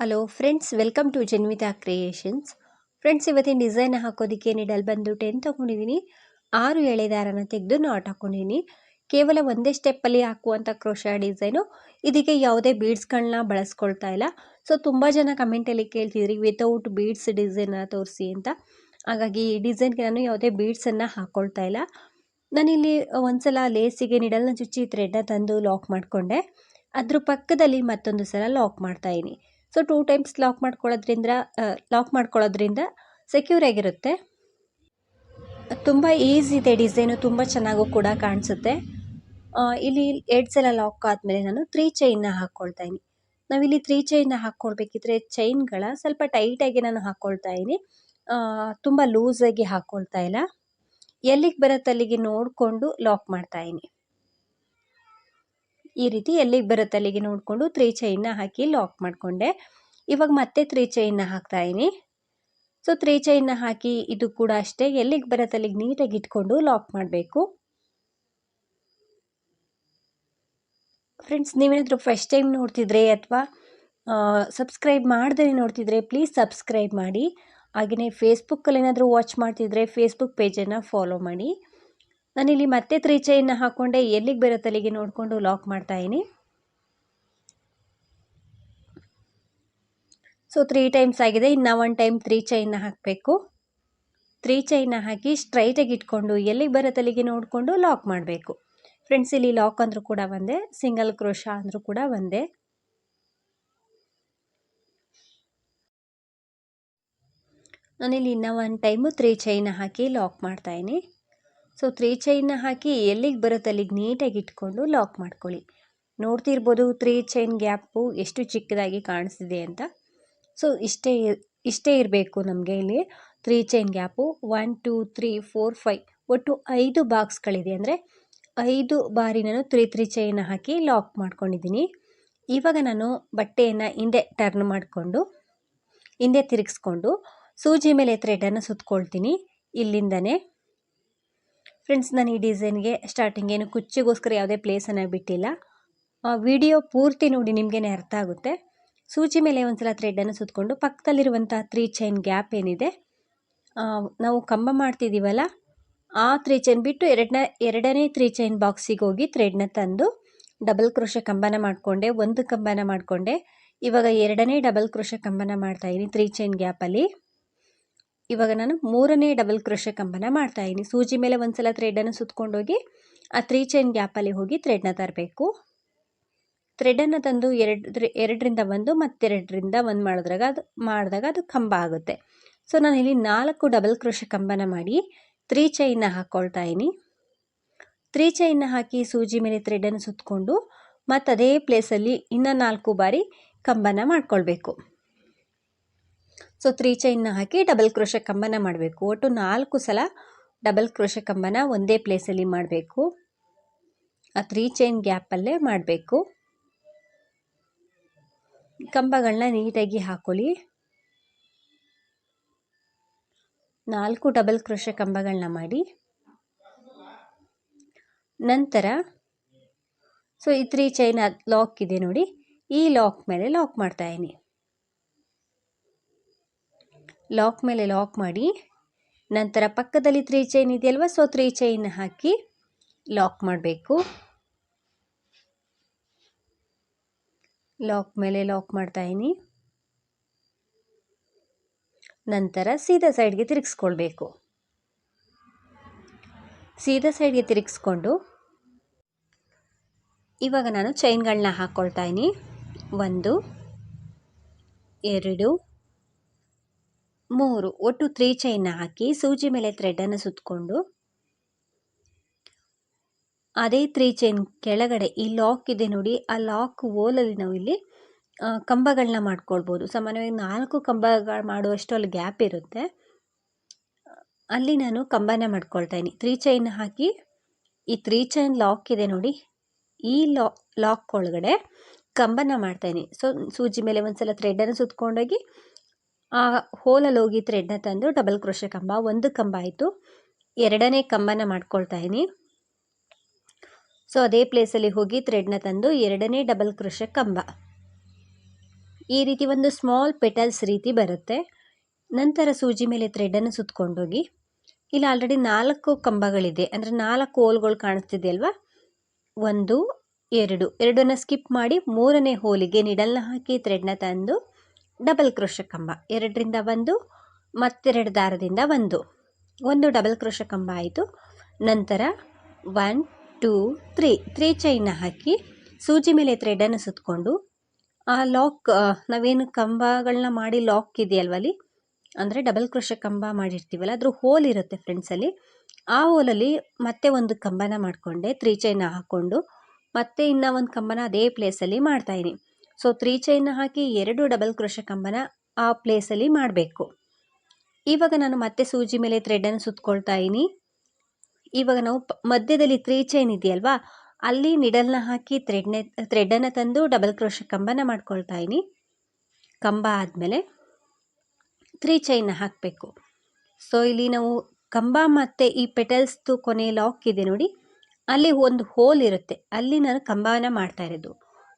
Hello friends welcome to Janvitha creations friends ಇವತ್ತಿನ design ಹಾಕೋದಕ್ಕೆ needle ಬಂದು ಟೆನ್ ತೊಗೊಂಡಿದ್ದೀನಿ ಆರು ಎಳೆದಾರನ ತೆಗೆದು ನಾಟ್ ಹಾಕೊಂಡಿದ್ದೀನಿ ಕೇವಲ ಒಂದೇ ಸ್ಟೆಪ್ಪಲ್ಲಿ ಹಾಕುವಂಥ ಕ್ರೋಶ ಡಿಸೈನು ಇದಕ್ಕೆ ಯಾವುದೇ ಬೀಡ್ಸ್ಗಳನ್ನ ಬಳಸ್ಕೊಳ್ತಾ ಇಲ್ಲ. ಸೊ ತುಂಬ ಜನ ಕಮೆಂಟಲ್ಲಿ ಕೇಳ್ತಿದ್ರಿ ವಿತೌಟ್ ಬೀಡ್ಸ್ ಡಿಸೈನ ತೋರಿಸಿ ಅಂತ. ಹಾಗಾಗಿ ಈ ಡಿಸೈನ್ಗೆ ನಾನು ಯಾವುದೇ ಬೀಡ್ಸನ್ನು ಹಾಕ್ಕೊಳ್ತಾ ಇಲ್ಲ. ನಾನಿಲ್ಲಿ ಒಂದ್ಸಲ ಲೇಸಿಗೆ ನಿಡಲ್ನ ಚುಚ್ಚಿ ಥ್ರೆಡ್ನ ತಂದು ಲಾಕ್ ಮಾಡಿಕೊಂಡೆ. ಅದ್ರ ಪಕ್ಕದಲ್ಲಿ ಮತ್ತೊಂದು ಸಲ ಲಾಕ್ ಮಾಡ್ತಾಯಿದ್ದೀನಿ ಸೊ ಟೂ ಟೈಮ್ಸ್ ಲಾಕ್ ಮಾಡ್ಕೊಳ್ಳೋದ್ರಿಂದ ಲಾಕ್ ಮಾಡ್ಕೊಳ್ಳೋದ್ರಿಂದ ಸೆಕ್ಯೂರ್ ಆಗಿರುತ್ತೆ. ತುಂಬ ಈಸಿ ಇದೆ ಡಿಸೈನು ತುಂಬ ಚೆನ್ನಾಗೂ ಕೂಡ ಕಾಣಿಸುತ್ತೆ. ಇಲ್ಲಿ ಎಡ್ಸ್ ಎಲ್ಲ ಲಾಕ್ ಆದಮೇಲೆ ನಾನು ತ್ರೀ ಚೈನ್ನ ಹಾಕ್ಕೊಳ್ತಾ ಇದ್ದೀನಿ ನಾವಿಲ್ಲಿ ತ್ರೀ ಚೈನ್ನ ಹಾಕ್ಕೊಳ್ಬೇಕಿದ್ರೆ ಚೈನ್ಗಳ ಸ್ವಲ್ಪ ಟೈಟಾಗಿ ನಾನು ಹಾಕ್ಕೊಳ್ತಾ ಇದ್ದೀನಿ ತುಂಬ ಲೂಸಾಗಿ ಹಾಕ್ಕೊಳ್ತಾ ಇಲ್ಲ. ಎಲ್ಲಿಗೆ ಬರುತ್ತೆ ಅಲ್ಲಿಗೆ ನೋಡಿಕೊಂಡು ಲಾಕ್ ಮಾಡ್ತಾ ಈ ರೀತಿ ಎಲ್ಲಿಗೆ ಬರುತ್ತೆ ಅಲ್ಲಿಗೆ ನೋಡಿಕೊಂಡು ತ್ರೀ ಚೈನ್ನ ಹಾಕಿ ಲಾಕ್ ಮಾಡಿಕೊಂಡೆ. ಇವಾಗ ಮತ್ತೆ ತ್ರೀ ಚೈನ್ನ ಹಾಕ್ತಾ ಇದ್ದೀನಿ ಸೊ ತ್ರೀ ಚೈನ್ನ ಹಾಕಿ ಇದು ಕೂಡ ಅಷ್ಟೇ. ಎಲ್ಲಿಗೆ ಬರುತ್ತೆ ಅಲ್ಲಿಗೆ ನೀಟಾಗಿ ಇಟ್ಕೊಂಡು ಲಾಕ್ ಮಾಡಬೇಕು. ಫ್ರೆಂಡ್ಸ್ ನೀವೇನಾದರೂ ಫಸ್ಟ್ ಟೈಮ್ ನೋಡ್ತಿದ್ರೆ ಅಥವಾ ಸಬ್ಸ್ಕ್ರೈಬ್ ಮಾಡದೇ ನೋಡ್ತಿದ್ರೆ ಪ್ಲೀಸ್ ಸಬ್ಸ್ಕ್ರೈಬ್ ಮಾಡಿ. ಹಾಗೆಯೇ ಫೇಸ್ಬುಕ್ಕಲ್ಲಿ ಏನಾದರೂ ವಾಚ್ ಮಾಡ್ತಿದ್ರೆ ಫೇಸ್ಬುಕ್ ಪೇಜನ್ನು ಫಾಲೋ ಮಾಡಿ. ನಾನಿಲ್ಲಿ ಮತ್ತೆ ತ್ರೀ ಚೈನ್ನ ಹಾಕ್ಕೊಂಡೆ ಎಲ್ಲಿಗೆ ಬೇರೆ ತಲೆಗೆ ನೋಡಿಕೊಂಡು ಲಾಕ್ ಮಾಡ್ತಾಯಿನಿ ಸೊ ತ್ರೀ ಟೈಮ್ಸ್ ಆಗಿದೆ. ಇನ್ನು ಒನ್ ಟೈಮ್ ತ್ರೀ ಚೈನ್ನ ಹಾಕಬೇಕು. ತ್ರೀ ಚೈನ್ನ ಹಾಕಿ ಸ್ಟ್ರೈಟಾಗಿ ಇಟ್ಕೊಂಡು ಎಲ್ಲಿಗೆ ಬರೋ ತಲೆಗೆ ನೋಡಿಕೊಂಡು ಲಾಕ್ ಮಾಡಬೇಕು. ಫ್ರೆಂಡ್ಸ್ ಇಲ್ಲಿ ಲಾಕ್ ಅಂದರೂ ಕೂಡ ಒಂದೇ ಸಿಂಗಲ್ ಕ್ರೋಶ ಅಂದರೂ ಕೂಡ ಒಂದೇ. ನಾನಿಲ್ಲಿ ಇನ್ನೂ ಒನ್ ಟೈಮು ತ್ರೀ ಚೈನ್ನ ಹಾಕಿ ಲಾಕ್ ಮಾಡ್ತಾಯಿದ್ದೀನಿ ಸೊ ತ್ರೀ ಚೈನ್ನ ಹಾಕಿ ಎಲ್ಲಿಗೆ ಬರುತ್ತೆ ಅಲ್ಲಿಗೆ ನೀಟಾಗಿ ಇಟ್ಕೊಂಡು ಲಾಕ್ ಮಾಡ್ಕೊಳ್ಳಿ. ನೋಡ್ತಿರ್ಬೋದು ತ್ರೀ ಚೈನ್ ಗ್ಯಾಪು ಎಷ್ಟು ಚಿಕ್ಕದಾಗಿ ಕಾಣಿಸ್ತಿದೆ ಅಂತ. ಸೊ ಇಷ್ಟೇ ಇಷ್ಟೇ ಇರಬೇಕು ನಮಗೆ ಇಲ್ಲಿ. Three chain gap one two three four five ಒಟ್ಟು ಐದು ಬಾಕ್ಸ್ಗಳಿದೆ ಅಂದರೆ ಐದು ಬಾರಿ ನಾನು ತ್ರೀ ತ್ರೀ ಚೈನ್ ಹಾಕಿ ಲಾಕ್ ಮಾಡ್ಕೊಂಡಿದ್ದೀನಿ. ಇವಾಗ ನಾನು ಬಟ್ಟೆಯನ್ನು ಹಿಂದೆ ಟರ್ನ್ ಮಾಡಿಕೊಂಡು, ಹಿಂದೆ ತಿರುಗಿಸ್ಕೊಂಡು, ಸೂಜಿ ಮೇಲೆ ಥ್ರೆಡನ್ನು ಸುತ್ಕೊಳ್ತೀನಿ ಇಲ್ಲಿಂದನೇ. ಫ್ರೆಂಡ್ಸ್ ನಾನು ಈ ಡಿಸೈನ್ಗೆ ಸ್ಟಾರ್ಟಿಂಗ್ ಏನು ಕುಚ್ಚಿಗೋಸ್ಕರ ಯಾವುದೇ ಪ್ಲೇಸನ್ನು ಬಿಟ್ಟಿಲ್ಲ. ವಿಡಿಯೋ ಪೂರ್ತಿ ನೋಡಿ ನಿಮಗೇನೆ ಅರ್ಥ ಆಗುತ್ತೆ. ಸೂಜಿ ಮೇಲೆ ಒಂದ್ಸಲ ಥ್ರೆಡನ್ನು ಸುತ್ತಕೊಂಡು ಪಕ್ಕದಲ್ಲಿರುವಂಥ ತ್ರೀ ಚೈನ್ ಗ್ಯಾಪ್ ಏನಿದೆ ನಾವು ಕಂಬ ಮಾಡ್ತಿದ್ದೀವಲ್ಲ ಆ ತ್ರೀ ಚೈನ್ ಬಿಟ್ಟು ಎರಡನೇ ಎರಡನೇ ತ್ರೀ ಚೈನ್ ಬಾಕ್ಸಿಗೆ ಹೋಗಿ ಥ್ರೆಡ್ನ ತಂದು ಡಬಲ್ ಕ್ರೋಶ ಕಂಬನ ಮಾಡಿಕೊಂಡೆ, ಒಂದು ಕಂಬನ ಮಾಡಿಕೊಂಡೆ. ಇವಾಗ ಎರಡನೇ ಡಬಲ್ ಕ್ರೋಶ ಕಂಬನ ಮಾಡ್ತಾಯಿದ್ದೀನಿ ತ್ರೀ ಚೈನ್ ಗ್ಯಾಪಲ್ಲಿ ಇವಾಗ ನಾನು ಮೂರನೇ ಡಬಲ್ ಕ್ರೋಶ ಕಂಬನ ಮಾಡ್ತಾ ಇದ್ದೀನಿ ಸೂಜಿ ಮೇಲೆ ಒಂದ್ಸಲ ಥ್ರೆಡನ್ನು ಸುತ್ಕೊಂಡೋಗಿ ಆ ತ್ರೀ ಚೈನ್ ಗ್ಯಾಪಲ್ಲಿ ಹೋಗಿ ಥ್ರೆಡ್ನ ತರಬೇಕು. ಥ್ರೆಡನ್ನು ತಂದು ಎರಡು, ಎರಡರಿಂದ ಒಂದು ಮತ್ತೆರಡರಿಂದ ಒಂದು ಮಾಡಿದ್ರಾಗ ಅದು, ಮಾಡಿದಾಗ ಅದು ಕಂಬ ಆಗುತ್ತೆ. ಸೊ ನಾನು ಇಲ್ಲಿ ನಾಲ್ಕು ಡಬಲ್ ಕ್ರೋಶ ಕಂಬನ ಮಾಡಿ ತ್ರೀ ಚೈನ್ನ ಹಾಕ್ಕೊಳ್ತಾ ಇದ್ದೀನಿ ತ್ರೀ ಚೈನ್ನ ಹಾಕಿ ಸೂಜಿ ಮೇಲೆ ಥ್ರೆಡನ್ನು ಸುತ್ತಕೊಂಡು ಮತ್ತು ಅದೇ ಪ್ಲೇಸಲ್ಲಿ ಇನ್ನೂ ನಾಲ್ಕು ಬಾರಿ ಕಂಬನ ಮಾಡ್ಕೊಳ್ಬೇಕು. ಸೊ ತ್ರೀ ಚೈನ್ನ ಹಾಕಿ ಡಬಲ್ ಕ್ರೋಶ ಕಂಬನ ಮಾಡಬೇಕು. ಒಟ್ಟು ನಾಲ್ಕು ಸಲ ಡಬಲ್ ಕ್ರೋಶ ಕಂಬನ ಒಂದೇ ಪ್ಲೇಸಲ್ಲಿ ಮಾಡಬೇಕು. ಆ ತ್ರೀ ಚೈನ್ ಗ್ಯಾಪಲ್ಲೇ ಮಾಡಬೇಕು. ಕಂಬಗಳನ್ನ ನೀಟಾಗಿ ಹಾಕೊಳ್ಳಿ. ನಾಲ್ಕು ಡಬಲ್ ಕ್ರೋಶ ಕಂಬಗಳನ್ನ ಮಾಡಿ. ನಂತರ ಸೊ ಈ ತ್ರೀ ಚೈನ್ ಲಾಕ್ ಇದೆ ನೋಡಿ. ಈ ಲಾಕ್ ಮೇಲೆ ಲಾಕ್ ಮಾಡ್ತಾಯಿದ್ದೀನಿ ಲಾಕ್ ಮೇಲೆ ಲಾಕ್ ಮಾಡಿ, ನಂತರ ಪಕ್ಕದಲ್ಲಿ ತ್ರೀ ಚೈನ್ ಇದೆಯಲ್ವ ಸೊ ತ್ರೀ ಚೈನ್ ಹಾಕಿ ಲಾಕ್ ಮಾಡಬೇಕು. ಲಾಕ್ ಮೇಲೆ ಲಾಕ್ ಮಾಡ್ತಾಯಿನಿ ನಂತರ ಸೀದಾ ಸೈಡ್ಗೆ ತಿರುಗಿಸ್ಕೊಳ್ಬೇಕು. ಸೀದಾ ಸೈಡ್ಗೆ ತಿರುಗಿಸ್ಕೊಂಡು, ಇವಾಗ ನಾನು ಚೈನ್ಗಳನ್ನ ಹಾಕ್ಕೊಳ್ತಾ ಇದ್ದೀನಿ. ಒಂದು, ಎರಡು ಮೂರು, ಒಟ್ಟು ತ್ರೀ ಚೈನ್ನ ಹಾಕಿ ಸೂಜಿ ಮೇಲೆ ಥ್ರೆಡನ್ನು ಸುತ್ತಕೊಂಡು ಅದೇ ತ್ರೀ ಚೈನ್ ಕೆಳಗಡೆ ಈ ಲಾಕ್ ಇದೆ ನೋಡಿ, ಆ ಲಾಕ್ ಓಲಲ್ಲಿ ನಾವು ಇಲ್ಲಿ ಕಂಬಗಳನ್ನ ಮಾಡ್ಕೊಳ್ಬೋದು. ಸಾಮಾನ್ಯವಾಗಿ ನಾಲ್ಕು ಕಂಬಗಳು ಮಾಡುವಷ್ಟು ಅಲ್ಲಿ ಗ್ಯಾಪ್ ಇರುತ್ತೆ. ಅಲ್ಲಿ ನಾನು ಕಂಬನ ಮಾಡ್ಕೊಳ್ತಾ ಇದ್ದೀನಿ. ತ್ರೀ ಚೈನ್ ಹಾಕಿ, ಈ ತ್ರೀ ಚೈನ್ ಲಾಕ್ ಇದೆ ನೋಡಿ, ಈ ಲಾ ಲಾಕ್ ಒಳಗಡೆ ಕಂಬನ ಮಾಡ್ತಾಯಿದ್ದೀನಿ ಸೊ, ಸೂಜಿ ಮೇಲೆ ಒಂದ್ಸಲ ಥ್ರೆಡನ್ನು ಸುತ್ಕೊಂಡೋಗಿ ಆ ಹೋಲಲ್ಲಿ ಹೋಗಿ ಥ್ರೆಡ್ನ ತಂದು ಡಬಲ್ ಕ್ರೋಶ ಕಂಬ, ಒಂದು ಕಂಬ ಆಯಿತು. ಎರಡನೇ ಕಂಬನ ಮಾಡ್ಕೊಳ್ತಾ ಇದ್ದೀನಿ ಸೊ ಅದೇ ಪ್ಲೇಸಲ್ಲಿ ಹೋಗಿ ಥ್ರೆಡ್ನ ತಂದು ಎರಡನೇ ಡಬಲ್ ಕ್ರೋಶ ಕಂಬ. ಈ ರೀತಿ ಒಂದು ಸ್ಮಾಲ್ ಪೆಟಲ್ಸ್ ರೀತಿ ಬರುತ್ತೆ. ನಂತರ ಸೂಜಿ ಮೇಲೆ ಥ್ರೆಡನ್ನು ಸುತ್ತಕೊಂಡೋಗಿ ಇಲ್ಲಿ ಆಲ್ರೆಡಿ ನಾಲ್ಕು ಕಂಬಗಳಿದೆ. ಅಂದರೆ ನಾಲ್ಕು ಹೋಲ್ಗಳು ಕಾಣಿಸ್ತಿದೆ ಅಲ್ವಾ ಒಂದು, ಎರಡು. ಎರಡನ್ನು ಸ್ಕಿಪ್ ಮಾಡಿ ಮೂರನೇ ಹೋಲಿಗೆ ನಿಡಲ್ನ ಹಾಕಿ ಥ್ರೆಡ್ನ ತಂದು ಡಬಲ್ ಕ್ರೋಶ ಕಂಬ ಎರಡರಿಂದ ಒಂದು, ಮತ್ತೆರಡು ದಾರದಿಂದ ಒಂದು. ಒಂದು ಡಬಲ್ ಕ್ರೋಶ ಕಂಬ ಆಯಿತು. ನಂತರ ಒನ್ ಟೂ ತ್ರೀ ತ್ರೀ ಚೈನ ಹಾಕಿ ಸೂಜಿ ಮೇಲೆ ಥ್ರೆಡನ್ನು ಸುತ್ತಕೊಂಡು ಆ ಲಾಕ್ ನಾವೇನು ಕಂಬಗಳನ್ನ ಮಾಡಿ ಲಾಕ್ ಇದೆಯಲ್ವ ಅಲ್ಲಿ ಅಂದರೆ ಡಬಲ್ ಕ್ರೋಶ ಕಂಬ ಮಾಡಿರ್ತೀವಲ್ಲ, ಅದ್ರ ಹೋಲ್ ಇರುತ್ತೆ ಫ್ರೆಂಡ್ಸಲ್ಲಿ ಆ ಹೋಲಲ್ಲಿ ಮತ್ತೆ ಒಂದು ಕಂಬನ ಮಾಡಿಕೊಂಡೆ ತ್ರೀ ಚೈನ ಹಾಕ್ಕೊಂಡು ಮತ್ತೆ ಇನ್ನೂ ಒಂದು ಕಂಬನ ಅದೇ ಪ್ಲೇಸಲ್ಲಿ ಮಾಡ್ತಾಯಿನಿ ಸೊ ತ್ರೀ ಚೈನ ಹಾಕಿ ಎರಡು ಡಬಲ್ ಕ್ರೋಶ ಕಂಬನ ಆ ಪ್ಲೇಸಲ್ಲಿ ಮಾಡಬೇಕು. ಇವಾಗ ನಾನು ಮತ್ತೆ ಸೂಜಿ ಮೇಲೆ ಥ್ರೆಡನ್ನು ಸುತ್ತಕೊಳ್ತಾ ಇದ್ದೀನಿ. ಇವಾಗ ನಾವು ಮಧ್ಯದಲ್ಲಿ ತ್ರೀ ಚೈನ್ ಇದೆಯಲ್ವಾ, ಅಲ್ಲಿ ನಿಡಲ್ನ ಹಾಕಿ ಥ್ರೆಡ್ನೆ ಥ್ರೆಡನ್ನು ತಂದು ಡಬಲ್ ಕ್ರೋಶ ಕಂಬನ ಮಾಡ್ಕೊಳ್ತಾ ಇದ್ದೀನಿ. ಕಂಬ ಆದಮೇಲೆ ತ್ರೀ ಚೈನ್ನ ಹಾಕಬೇಕು. ಸೊ ಇಲ್ಲಿ ನಾವು ಕಂಬ ಮತ್ತು ಈ ಪೆಟಲ್ಸ್ದು ಕೊನೆ ಲಾಕ್ ಇದೆ ನೋಡಿ, ಅಲ್ಲಿ ಒಂದು ಹೋಲ್ ಇರುತ್ತೆ. ಅಲ್ಲಿ ನಾನು ಕಂಬನ ಮಾಡ್ತಾ ಇರೋದು.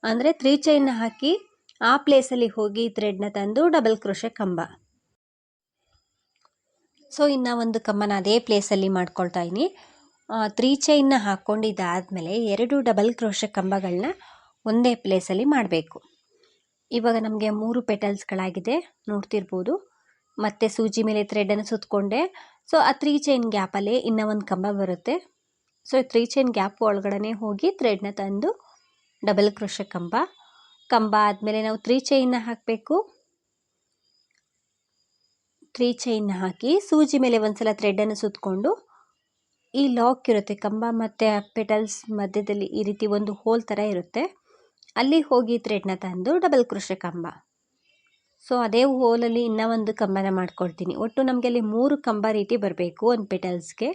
ಅಂದರೆ ತ್ರೀ ಚೈನ್ ಹಾಕಿ ಆ ಪ್ಲೇಸಲ್ಲಿ ಹೋಗಿ ಥ್ರೆಡ್ನ ತಂದು ಡಬಲ್ ಕ್ರೋಶೆ ಕಂಬ. ಸೊ ಇನ್ನು ಒಂದು ಕಂಬನ ಅದೇ ಪ್ಲೇಸಲ್ಲಿ ಮಾಡ್ಕೊಳ್ತಾ ಇದ್ದೀನಿ. ತ್ರೀ ಚೈನ್ನ ಹಾಕ್ಕೊಂಡಿದ್ದಾದಮೇಲೆ ಎರಡು ಡಬಲ್ ಕ್ರೋಶೆ ಕಂಬಗಳನ್ನ ಒಂದೇ ಪ್ಲೇಸಲ್ಲಿ ಮಾಡಬೇಕು. ಇವಾಗ ನಮಗೆ ಮೂರು ಪೆಟಲ್ಸ್ಗಳಾಗಿದೆ ನೋಡ್ತಿರ್ಬೋದು. ಮತ್ತೆ ಸೂಜಿ ಮೇಲೆ ಥ್ರೆಡನ್ನು ಸುತ್ತಕೊಂಡೆ ಸೊ ಆ ತ್ರೀ ಚೈನ್ ಗ್ಯಾಪಲ್ಲೇ ಇನ್ನೂ ಒಂದು ಕಂಬ ಬರುತ್ತೆ. ಸೊ ತ್ರೀ ಚೈನ್ ಗ್ಯಾಪ್ ಒಳಗಡೆ ಹೋಗಿ ಥ್ರೆಡ್ನ ತಂದು ಡಬಲ್ ಕ್ರೋಶ ಕಂಬ. ಕಂಬ ಆದಮೇಲೆ ನಾವು ತ್ರೀ ಚೈನ್ನ ಹಾಕಬೇಕು. ತ್ರೀ ಚೈನ್ನ ಹಾಕಿ ಸೂಜಿ ಮೇಲೆ ಒಂದ್ಸಲ ಥ್ರೆಡನ್ನು ಸುತ್ತಕೊಂಡು ಈ ಲಾಕ್ ಇರುತ್ತೆ. ಕಂಬ ಮತ್ತು ಪೆಟಲ್ಸ್ ಮಧ್ಯದಲ್ಲಿ ಈ ರೀತಿ ಒಂದು ಹೋಲ್ ಥರ ಇರುತ್ತೆ. ಅಲ್ಲಿ ಹೋಗಿ ಥ್ರೆಡ್ನ ತಂದು ಡಬಲ್ ಕ್ರೋಶ ಕಂಬ. ಸೊ ಅದೇ ಹೋಲಲ್ಲಿ ಇನ್ನೂ ಒಂದು ಕಂಬನ ಮಾಡ್ಕೊಳ್ತೀನಿ ಒಟ್ಟು ನಮಗೆ ಅಲ್ಲಿ ಮೂರು ಕಂಬ ರೀತಿ ಬರಬೇಕು ಒಂದು ಪೆಟಲ್ಸ್ಗೆ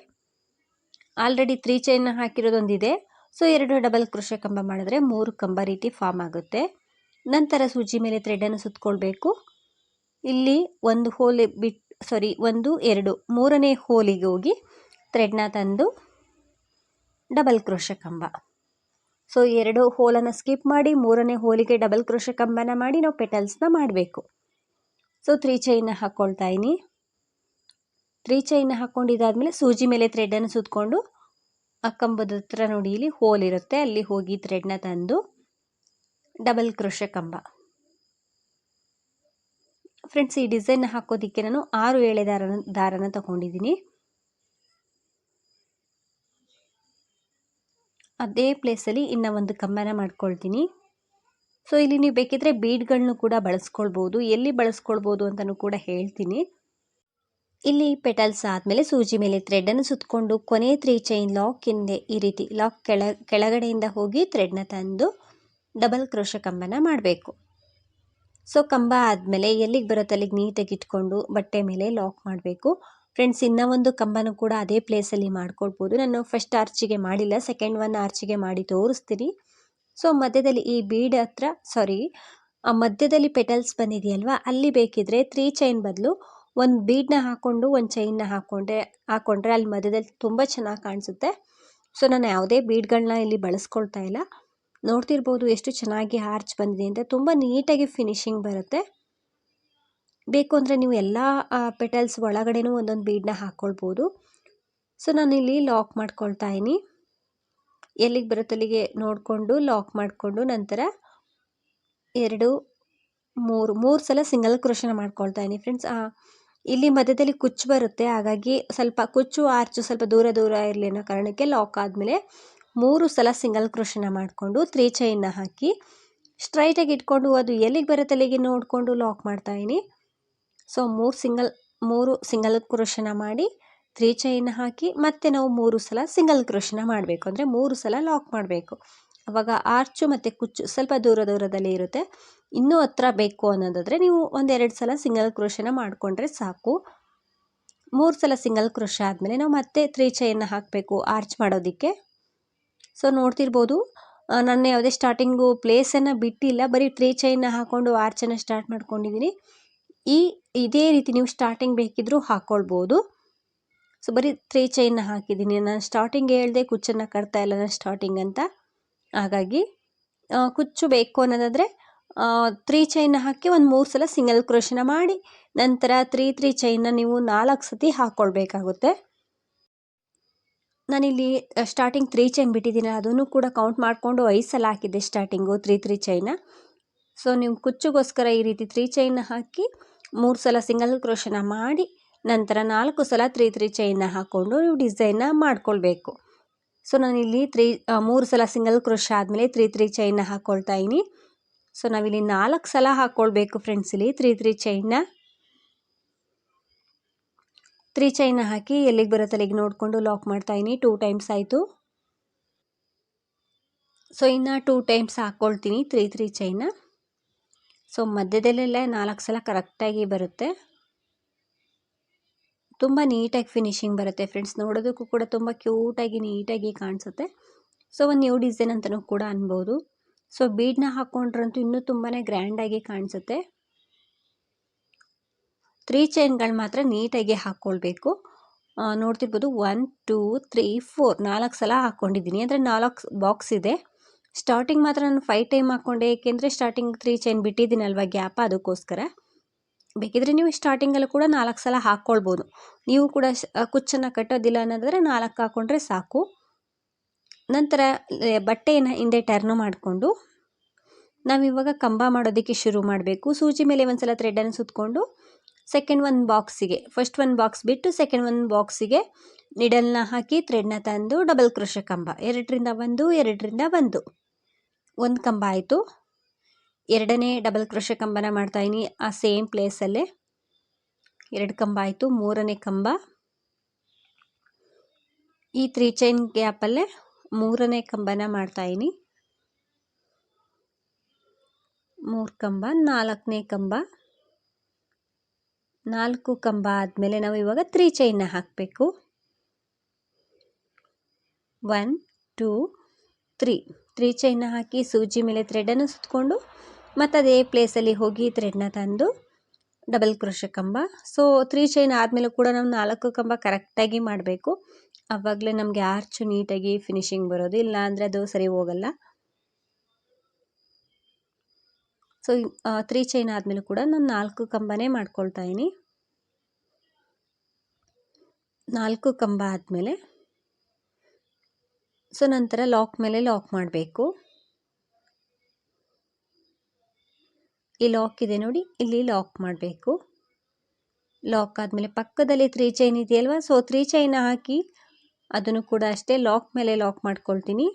ಆಲ್ರೆಡಿ ತ್ರೀ ಚೈನ್ನ ಹಾಕಿರೋದೊಂದಿದೆ. ಸೊ ಎರಡು ಡಬಲ್ ಕ್ರೋಶ ಕಂಬ ಮಾಡಿದ್ರೆ ಮೂರು ಕಂಬ ರೀತಿ ಫಾರ್ಮ್ ಆಗುತ್ತೆ. ನಂತರ ಸೂಜಿ ಮೇಲೆ ಥ್ರೆಡನ್ನು ಸುತ್ತಕೊಳ್ಬೇಕು ಇಲ್ಲಿ ಒಂದು ಹೋಲ್ ಬಿಟ್ ಸಾರಿ ಒಂದು, ಎರಡು, ಮೂರನೇ ಹೋಲಿಗೆ ಹೋಗಿ ಥ್ರೆಡ್ನ ತಂದು ಡಬಲ್ ಕ್ರೋಶ ಕಂಬ. ಸೊ ಎರಡು ಹೋಲನ್ನು ಸ್ಕಿಪ್ ಮಾಡಿ ಮೂರನೇ ಹೋಲಿಗೆ ಡಬಲ್ ಕ್ರೋಶ ಕಂಬನ ಮಾಡಿ ನಾವು ಪೆಟಲ್ಸ್ನ ಮಾಡಬೇಕು. ಸೊ ತ್ರೀ ಚೈನ್ನ ಹಾಕ್ಕೊಳ್ತಾ ಇದ್ದೀನಿ. ತ್ರೀ ಚೈನ್ನ ಹಾಕ್ಕೊಂಡಿದ್ದಾದಮೇಲೆ ಸೂಜಿ ಮೇಲೆ ಥ್ರೆಡನ್ನು ಸುತ್ತಕೊಂಡು ಆ ಕಂಬದ ಹತ್ರ ನೋಡಿ, ಇಲ್ಲಿ ಹೋಲ್ ಇರುತ್ತೆ. ಅಲ್ಲಿ ಹೋಗಿ ಥ್ರೆಡ್ನ ತಂದು ಡಬಲ್ ಕ್ರೋಶ ಕಂಬ. ಫ್ರೆಂಡ್ಸ್ ಈ ಡಿಸೈನ್ ಹಾಕೋದಕ್ಕೆ ನಾನು ಆರು ಎಳೆ ದಾರನ ದಾರನ ತಗೊಂಡಿದ್ದೀನಿ. ಅದೇ ಪ್ಲೇಸಲ್ಲಿ ಇನ್ನು ಒಂದು ಕಂಬನ ಮಾಡ್ಕೊಳ್ತೀನಿ. ಸೊ ಇಲ್ಲಿ ನೀವು ಬೇಕಿದ್ರೆ ಬೀಡ್ಗಳನ್ನೂ ಕೂಡ ಬಳಸ್ಕೊಳ್ಬೋದು. ಎಲ್ಲಿ ಬಳಸ್ಕೊಳ್ಬೋದು ಅಂತಲೂ ಕೂಡ ಹೇಳ್ತೀನಿ. ಇಲ್ಲಿ ಪೆಟಲ್ಸ್ ಆದಮೇಲೆ ಸೂಜಿ ಮೇಲೆ ಥ್ರೆಡನ್ನು ಸುತ್ತಕೊಂಡು ಕೊನೆ ತ್ರೀ ಚೈನ್ ಲಾಕ್ ಹಿಂದೆ ಈ ರೀತಿ ಲಾಕ್ ಕೆಳ, ಕೆಳಗಡೆಯಿಂದ ಹೋಗಿ ಥ್ರೆಡ್ನ ತಂದು ಡಬಲ್ ಕ್ರೋಶ ಕಂಬನ ಮಾಡಬೇಕು. ಸೊ ಕಂಬ ಆದಮೇಲೆ ಎಲ್ಲಿಗೆ ಬರುತ್ತೆ ಅಲ್ಲಿಗೆ ನೀಟಾಗಿ ಇಟ್ಕೊಂಡು ಬಟ್ಟೆ ಮೇಲೆ ಲಾಕ್ ಮಾಡಬೇಕು. ಫ್ರೆಂಡ್ಸ್ ಇನ್ನೂ ಒಂದು ಕಂಬನೂ ಕೂಡ ಅದೇ ಪ್ಲೇಸಲ್ಲಿ ಮಾಡ್ಕೊಳ್ಬೋದು ನಾನು ಫಸ್ಟ್ ಆರ್ಚಿಗೆ ಮಾಡಿಲ್ಲ ಸೆಕೆಂಡ್ ಒನ್ ಆರ್ಚಿಗೆ ಮಾಡಿ ತೋರಿಸ್ತೀನಿ. ಸೊ ಮಧ್ಯದಲ್ಲಿ ಈ ಬೀಡ್ ಹತ್ರ ಸಾರಿ ಮಧ್ಯದಲ್ಲಿ ಪೆಟಲ್ಸ್ ಬಂದಿದೆಯಲ್ವಾ, ಅಲ್ಲಿ ಬೇಕಿದ್ರೆ ತ್ರೀ ಚೈನ್ ಬದಲು ಒಂದು ಬೀಡನ್ನ ಹಾಕ್ಕೊಂಡು ಒಂದು ಚೈನ್ನ ಹಾಕ್ಕೊಂಡ್ರೆ ಹಾಕ್ಕೊಂಡ್ರೆ ಅಲ್ಲಿ ಮಧ್ಯದಲ್ಲಿ ತುಂಬ ಚೆನ್ನಾಗಿ ಕಾಣಿಸುತ್ತೆ. ಸೊ ನಾನು ಯಾವುದೇ ಬೀಡ್ಗಳನ್ನ ಇಲ್ಲಿ ಬಳಸ್ಕೊಳ್ತಾ ಇಲ್ಲ. ನೋಡ್ತಿರ್ಬೋದು ಎಷ್ಟು ಚೆನ್ನಾಗಿ ಆರ್ಚ್ ಬಂದಿದೆ ಅಂತ. ತುಂಬ ನೀಟಾಗಿ ಫಿನಿಶಿಂಗ್ ಬರುತ್ತೆ. ಬೇಕು ಅಂದರೆ ನೀವು ಎಲ್ಲ ಪೆಟಲ್ಸ್ ಒಳಗಡೆನೂ ಒಂದೊಂದು ಬೀಡನ್ನ ಹಾಕ್ಕೊಳ್ಬೋದು ಸೊ ನಾನಿಲ್ಲಿ ಲಾಕ್ ಮಾಡ್ಕೊಳ್ತಾ ಇದ್ದೀನಿ ಎಲ್ಲಿಗೆ ಬರುತ್ತೆ ಅಲ್ಲಿಗೆ ನೋಡಿಕೊಂಡು ಲಾಕ್ ಮಾಡಿಕೊಂಡು ನಂತರ ಎರಡು, ಮೂರು ಮೂರು ಸಲ ಸಿಂಗಲ್ ಕ್ರೋಶನ ಮಾಡ್ಕೊಳ್ತಾ ಇದ್ದೀನಿ ಫ್ರೆಂಡ್ಸ್ ಇಲ್ಲಿ ಮಧ್ಯದಲ್ಲಿ ಕುಚ್ಚು ಬರುತ್ತೆ. ಹಾಗಾಗಿ ಸ್ವಲ್ಪ ಕುಚ್ಚು ಆರ್ಚು ಸ್ವಲ್ಪ ದೂರ ದೂರ ಇರಲಿ ಅನ್ನೋ ಕಾರಣಕ್ಕೆ ಲಾಕ್ ಆದಮೇಲೆ ಮೂರು ಸಲ ಸಿಂಗಲ್ ಕ್ರೋಷನ ಮಾಡಿಕೊಂಡು ತ್ರೀ ಚೈನ್ನ ಹಾಕಿ ಸ್ಟ್ರೈಟಾಗಿ ಇಟ್ಕೊಂಡು ಅದು ಎಲ್ಲಿಗೆ ಬರುತ್ತೆ ಅಲ್ಲಿಗೆ ನೋಡಿಕೊಂಡು ಲಾಕ್ ಮಾಡ್ತಾಯಿನಿ ಸೊ ಮೂರು ಸಿಂಗಲ್ ಮೂರು ಸಿಂಗಲ್ ಕ್ರೋಷನ ಮಾಡಿ ತ್ರೀ ಚೈನ್ ಹಾಕಿ ಮತ್ತೆ ನಾವು ಮೂರು ಸಲ ಸಿಂಗಲ್ ಕ್ರೋಷನ ಮಾಡಬೇಕು. ಅಂದರೆ ಮೂರು ಸಲ ಲಾಕ್ ಮಾಡಬೇಕು. ಅವಾಗ ಆರ್ಚು ಮತ್ತು ಕುಚ್ಚು ಸ್ವಲ್ಪ ದೂರ ದೂರದಲ್ಲಿ ಇರುತ್ತೆ. ಇನ್ನೂ ಹತ್ರ ಬೇಕು ಅನ್ನೋದಾದರೆ ನೀವು ಒಂದೆರಡು ಸಲ ಸಿಂಗಲ್ ಕ್ರೋಶನ ಮಾಡಿಕೊಂಡ್ರೆ ಸಾಕು. ಮೂರು ಸಲ ಸಿಂಗಲ್ ಕ್ರೋಶ ಆದಮೇಲೆ ನಾವು ಮತ್ತೆ ತ್ರೀ ಚೈನ್ನ ಹಾಕಬೇಕು ಆರ್ಚ್ ಮಾಡೋದಕ್ಕೆ. ಸೊ ನೋಡ್ತಿರ್ಬೋದು ನಾನು ಯಾವುದೇ ಸ್ಟಾರ್ಟಿಂಗು ಪ್ಲೇಸನ್ನು ಬಿಟ್ಟಿಲ್ಲ, ಬರೀ ತ್ರೀ ಚೈನ್ನ ಹಾಕ್ಕೊಂಡು ಆರ್ಚನ್ನು ಸ್ಟಾರ್ಟ್ ಮಾಡ್ಕೊಂಡಿದ್ದೀನಿ ಈ, ಇದೇ ರೀತಿ ನೀವು ಸ್ಟಾರ್ಟಿಂಗ್ ಬೇಕಿದ್ದರೂ ಹಾಕ್ಕೊಳ್ಬೋದು ಸೊ ಬರೀ ತ್ರೀ ಚೈನ್ನ ಹಾಕಿದ್ದೀನಿ ನಾನು ಸ್ಟಾರ್ಟಿಂಗ್ ಹೇಳ್ದೆ ಕುಚ್ಚನ್ನು ಕಟ್ತಾ ಇಲ್ಲ, ನಾನು ಸ್ಟಾರ್ಟಿಂಗ್ ಅಂತ. ಹಾಗಾಗಿ ಕುಚ್ಚು ಬೇಕು ಅನ್ನೋದಾದರೆ ತ್ರೀ ಚೈನ್ ಹಾಕಿ ಒಂದು ಮೂರು ಸಲ ಸಿಂಗಲ್ ಕ್ರೋಶನ ಮಾಡಿ, ನಂತರ ತ್ರೀ ತ್ರೀ ಚೈನ್ನ ನೀವು ನಾಲ್ಕು ಸತಿ ಹಾಕ್ಕೊಳ್ಬೇಕಾಗುತ್ತೆ ನಾನಿಲ್ಲಿ ಸ್ಟಾರ್ಟಿಂಗ್ ತ್ರೀ ಚೈನ್ ಬಿಟ್ಟಿದ್ದೀನಿ. ಅದನ್ನು ಕೂಡ ಕೌಂಟ್ ಮಾಡಿಕೊಂಡು ಐದು ಸಲ ಹಾಕಿದ್ದೆ ಸ್ಟಾರ್ಟಿಂಗು ತ್ರೀ ತ್ರೀ ಚೈನ ಸೊ ನೀವು ಕುಚ್ಚುಗೋಸ್ಕರ ಈ ರೀತಿ ತ್ರೀ ಚೈನ್ನ ಹಾಕಿ, ಮೂರು ಸಲ ಸಿಂಗಲ್ ಕ್ರೋಶನ ಮಾಡಿ, ನಂತರ ನಾಲ್ಕು ಸಲ ತ್ರೀ ತ್ರೀ ಚೈನ್ನ ಹಾಕ್ಕೊಂಡು ನೀವು ಡಿಸೈನ್ನ ಮಾಡ್ಕೊಳ್ಬೇಕು. ಸೊ ನಾನಿಲ್ಲಿ ತ್ರೀ ಮೂರು ಸಲ ಸಿಂಗಲ್ ಕ್ರೋಶ ಆದಮೇಲೆ ತ್ರೀ ತ್ರೀ ಚೈನ್ನ ಹಾಕ್ಕೊಳ್ತಾ ಇದ್ದೀನಿ. ಸೊ ನಾವಿಲ್ಲಿ ನಾಲ್ಕು ಸಲ ಹಾಕ್ಕೊಳ್ಬೇಕು ಫ್ರೆಂಡ್ಸ್ ಇಲ್ಲಿ. ತ್ರೀ ತ್ರೀ ಚೈನ್ನ ತ್ರೀ ಚೈನ್ನ ಹಾಕಿ ಎಲ್ಲಿಗೆ ಬರುತ್ತೆ ಅಲ್ಲಿಗೆ ನೋಡಿಕೊಂಡು ಲಾಕ್ ಮಾಡ್ತಾಯಿನಿ ಟೂ ಟೈಮ್ಸ್ ಆಯಿತು. ಸೊ ಇನ್ನು ಟೂ ಟೈಮ್ಸ್ ಹಾಕ್ಕೊಳ್ತೀನಿ. ತ್ರೀ ತ್ರೀ ಚೈನ್ನ ಸೊ ಮಧ್ಯದಲ್ಲೆಲ್ಲ ನಾಲ್ಕು ಸಲ ಕರೆಕ್ಟಾಗಿ ಬರುತ್ತೆ. ತುಂಬ ನೀಟಾಗಿ ಫಿನಿಶಿಂಗ್ ಬರುತ್ತೆ ಫ್ರೆಂಡ್ಸ್ ನೋಡೋದಕ್ಕೂ ಕೂಡ ತುಂಬ ಕ್ಯೂಟಾಗಿ ನೀಟಾಗಿ ಕಾಣಿಸುತ್ತೆ. ಸೊ ಒಂದು ನ್ಯೂ ಡಿಸೈನ್ ಅಂತಲೂ ಕೂಡ ಅನ್ಬೋದು. ಸೊ ಬೀಡ್ನ ಹಾಕ್ಕೊಂಡ್ರಂತೂ ಇನ್ನೂ ತುಂಬಾ ಗ್ರ್ಯಾಂಡಾಗಿ ಕಾಣಿಸುತ್ತೆ. ತ್ರೀ ಚೈನ್ಗಳು ಮಾತ್ರ ನೀಟಾಗಿ ಹಾಕ್ಕೊಳ್ಬೇಕು ನೋಡ್ತಿರ್ಬೋದು ಒನ್ ಟೂ ತ್ರೀ ಫೋರ್ ನಾಲ್ಕು ಸಲ ಹಾಕ್ಕೊಂಡಿದ್ದೀನಿ ಅಂದರೆ ನಾಲ್ಕು ಬಾಕ್ಸ್ ಇದೆ. ಸ್ಟಾರ್ಟಿಂಗ್ ಮಾತ್ರ ನಾನು ಫೈವ್ ಟೈಮ್ ಹಾಕ್ಕೊಂಡೆ ಏಕೆಂದರೆ ಸ್ಟಾರ್ಟಿಂಗ್ ತ್ರೀ ಚೈನ್ ಬಿಟ್ಟಿದ್ದೀನಲ್ವ ಗ್ಯಾಪ್ ಅದಕ್ಕೋಸ್ಕರ. ಬೇಕಿದ್ರೆ ನೀವು ಸ್ಟಾರ್ಟಿಂಗಲ್ಲೂ ಕೂಡ ನಾಲ್ಕು ಸಲ ಹಾಕ್ಕೊಳ್ಬೋದು ನೀವು ಕೂಡ ಕುಚ್ಚನ್ನು ಕಟ್ಟೋದಿಲ್ಲ ಅನ್ನೋದಾದರೆ ನಾಲ್ಕು ಹಾಕ್ಕೊಂಡ್ರೆ ಸಾಕು. ನಂತರ ಬಟ್ಟೆಯನ್ನು ಹಿಂದೆ ಟರ್ನು ಮಾಡಿಕೊಂಡು, ನಾವಿವಾಗ ಕಂಬ ಮಾಡೋದಕ್ಕೆ ಶುರು ಮಾಡಬೇಕು. ಸೂಜಿ ಮೇಲೆ ಒಂದು ಸಲ ಥ್ರೆಡನ್ನು ಸುತ್ತಕೊಂಡು ಸೆಕೆಂಡ್ ಒಂದು ಬಾಕ್ಸಿಗೆ ಫಸ್ಟ್ ಒಂದು ಬಾಕ್ಸ್ ಬಿಟ್ಟು ಸೆಕೆಂಡ್ ಒಂದು ಬಾಕ್ಸಿಗೆ ನಿಡಲ್ನ ಹಾಕಿ ಥ್ರೆಡ್ನ ತಂದು ಡಬಲ್ ಕ್ರೋಶ ಕಂಬ. ಎರಡರಿಂದ ಒಂದು ಎರಡರಿಂದ ಒಂದು. ಒಂದು ಕಂಬ ಆಯಿತು. ಎರಡನೇ ಡಬಲ್ ಕ್ರೋಶ ಕಂಬನ ಮಾಡ್ತಾಯಿನಿ ಆ ಸೇಮ್ ಪ್ಲೇಸಲ್ಲೇ ಎರಡು ಕಂಬ ಆಯಿತು, ಮೂರನೇ ಕಂಬ. ಈ ತ್ರೀ ಚೈನ್ ಗ್ಯಾಪಲ್ಲೇ ಮೂರನೇ ಕಂಬನ ಮಾಡ್ತಾಯಿನಿ ಮೂರು ಕಂಬ, ನಾಲ್ಕನೇ ಕಂಬ. ನಾಲ್ಕು ಕಂಬ ಆದಮೇಲೆ ನಾವು ಇವಾಗ ತ್ರೀ ಚೈನ್ನ ಹಾಕಬೇಕು. One, two, three. ತ್ರೀ ಚೈನ್ನ ಹಾಕಿ ಸೂಜಿ ಮೇಲೆ ಥ್ರೆಡನ್ನು ಸುತ್ತಕೊಂಡು ಮತ್ತು ಅದೇ ಪ್ಲೇಸಲ್ಲಿ ಹೋಗಿ ಥ್ರೆಡ್ನ ತಂದು ಡಬಲ್ ಕ್ರೋಶ ಕಂಬ. ಸೊ ತ್ರೀ ಚೈನ್ ಆದಮೇಲೆ ಕೂಡ ನಾವು ನಾಲ್ಕು ಕಂಬ ಕರೆಕ್ಟಾಗಿ ಮಾಡಬೇಕು. ಆವಾಗಲೇ ನಮಗೆ ಆರ್ಚು ನೀಟಾಗಿ ಫಿನಿಶಿಂಗ್ ಬರೋದು. ಇಲ್ಲ ಅಂದರೆ ಅದು ಸರಿ ಹೋಗಲ್ಲ. ಸೊ ತ್ರೀ ಚೈನ್ ಆದಮೇಲೆ ಕೂಡ ನಾನು ನಾಲ್ಕು ಕಂಬನೇ ಮಾಡ್ಕೊಳ್ತಾ ಇದ್ದೀನಿ ನಾಲ್ಕು ಕಂಬ ಆದಮೇಲೆ, ಸೊ ನಂತರ ಲಾಕ್ ಮೇಲೆ ಲಾಕ್ ಮಾಡಬೇಕು. ಈ ಲಾಕ್ ಇದೆ ನೋಡಿ, ಇಲ್ಲಿ ಲಾಕ್ ಮಾಡಬೇಕು. ಲಾಕ್ ಆದಮೇಲೆ ಪಕ್ಕದಲ್ಲಿ ತ್ರೀ ಚೈನ್ ಇದೆಯಲ್ವ? ಸೊ ತ್ರೀ ಚೈನ್ ಹಾಕಿ ಅದನ್ನು ಕೂಡ ಅಷ್ಟೇ ಲಾಕ್ ಮೇಲೆ ಲಾಕ್ ಮಾಡ್ಕೊಳ್ತೀನಿ.